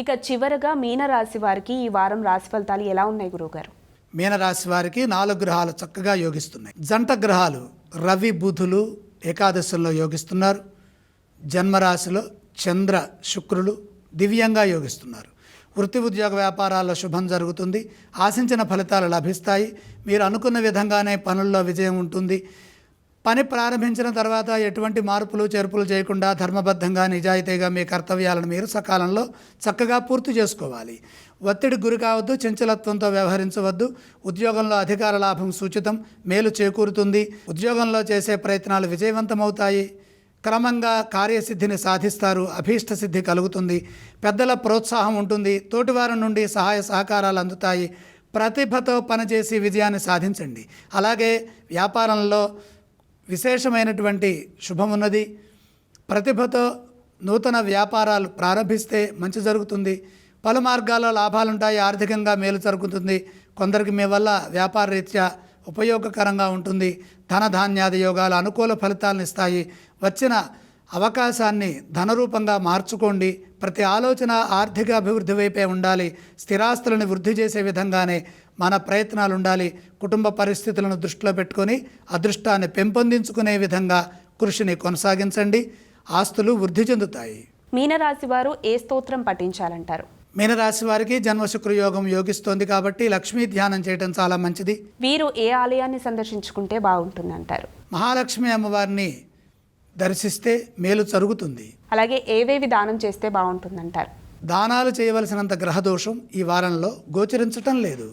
ఇక చివరగా మీనరాశి వారికి ఈ వారం రాశి ఫలితాలు ఎలా ఉన్నాయి గురువుగారు? మీనరాశి వారికి నాలుగు గ్రహాలు చక్కగా యోగిస్తున్నాయి. జంట గ్రహాలు రవి బుధులు ఏకాదశుల్లో యోగిస్తున్నారు. జన్మరాశిలో చంద్ర శుక్రులు దివ్యంగా యోగిస్తున్నారు. వృత్తి ఉద్యోగ వ్యాపారాల్లో శుభం జరుగుతుంది. ఆశించిన ఫలితాలు లభిస్తాయి. మీరు అనుకున్న విధంగానే పనుల్లో విజయం ఉంటుంది. పని ప్రారంభించిన తర్వాత ఎటువంటి మార్పులు చేర్పులు చేయకుండా ధర్మబద్ధంగా నిజాయితీగా మీ కర్తవ్యాలను మీరు సకాలంలో చక్కగా పూర్తి చేసుకోవాలి. ఒత్తిడి గురి కావద్దు చంచలత్వంతో వ్యవహరించవద్దు. ఉద్యోగంలో అధికార లాభం సూచితం మేలు చేకూరుతుంది. ఉద్యోగంలో చేసే ప్రయత్నాలు విజయవంతమవుతాయి. క్రమంగా కార్యసిద్ధిని సాధిస్తారు అభీష్ట సిద్ధి కలుగుతుంది. పెద్దల ప్రోత్సాహం ఉంటుంది తోటివారి నుండి సహాయ సహకారాలు అందుతాయి. ప్రతిభతో పనిచేసి విజయాన్ని సాధించండి. అలాగే వ్యాపారంలో విశేషమైనటువంటి శుభమున్నది. ప్రతిభతో నూతన వ్యాపారాలు ప్రారంభిస్తే మంచి జరుగుతుంది. పలు మార్గాల్లో లాభాలుంటాయి ఆర్థికంగా మేలు జరుగుతుంది. కొందరికి మీ వల్ల వ్యాపార రీత్యా ఉపయోగకరంగా ఉంటుంది. ధనధాన్యాది యోగాలు అనుకూల ఫలితాలను ఇస్తాయి వచ్చిన అవకాశాన్ని ధనరూపంగా మార్చుకోండి. ప్రతి ఆలోచన ఆర్థిక అభివృద్ధి వైపే ఉండాలి. స్థిరాస్తులను వృద్ధి చేసే విధంగానే మన ప్రయత్నాలు ఉండాలి. కుటుంబ పరిస్థితులను దృష్టిలో పెట్టుకొని అదృష్టాన్ని పెంపొందించుకునే విధంగా కృషిని కొనసాగించండి. ఆస్తులు వృద్ధి చెందుతాయి. మీనరాశి వారు ఏ స్తోత్రం పఠించాలంటారు? మీనరాశి వారికి జన్మశుక్ర యోగం యోగిస్తోంది కాబట్టి లక్ష్మీ ధ్యానం చేయడం చాలా మంచిది. వీరు ఏ ఆలయాన్ని సందర్శించుకుంటే బాగుంటుందంటారు? మహాలక్ష్మి అమ్మవారిని దర్శిస్తే మేలు జరుగుతుంది. అలాగే ఏవేవి దానం చేస్తే బాగుంటుందంటారు? దానాలు చేయవలసినంత గ్రహదోషం ఈ వారంలో గోచరించటం లేదు.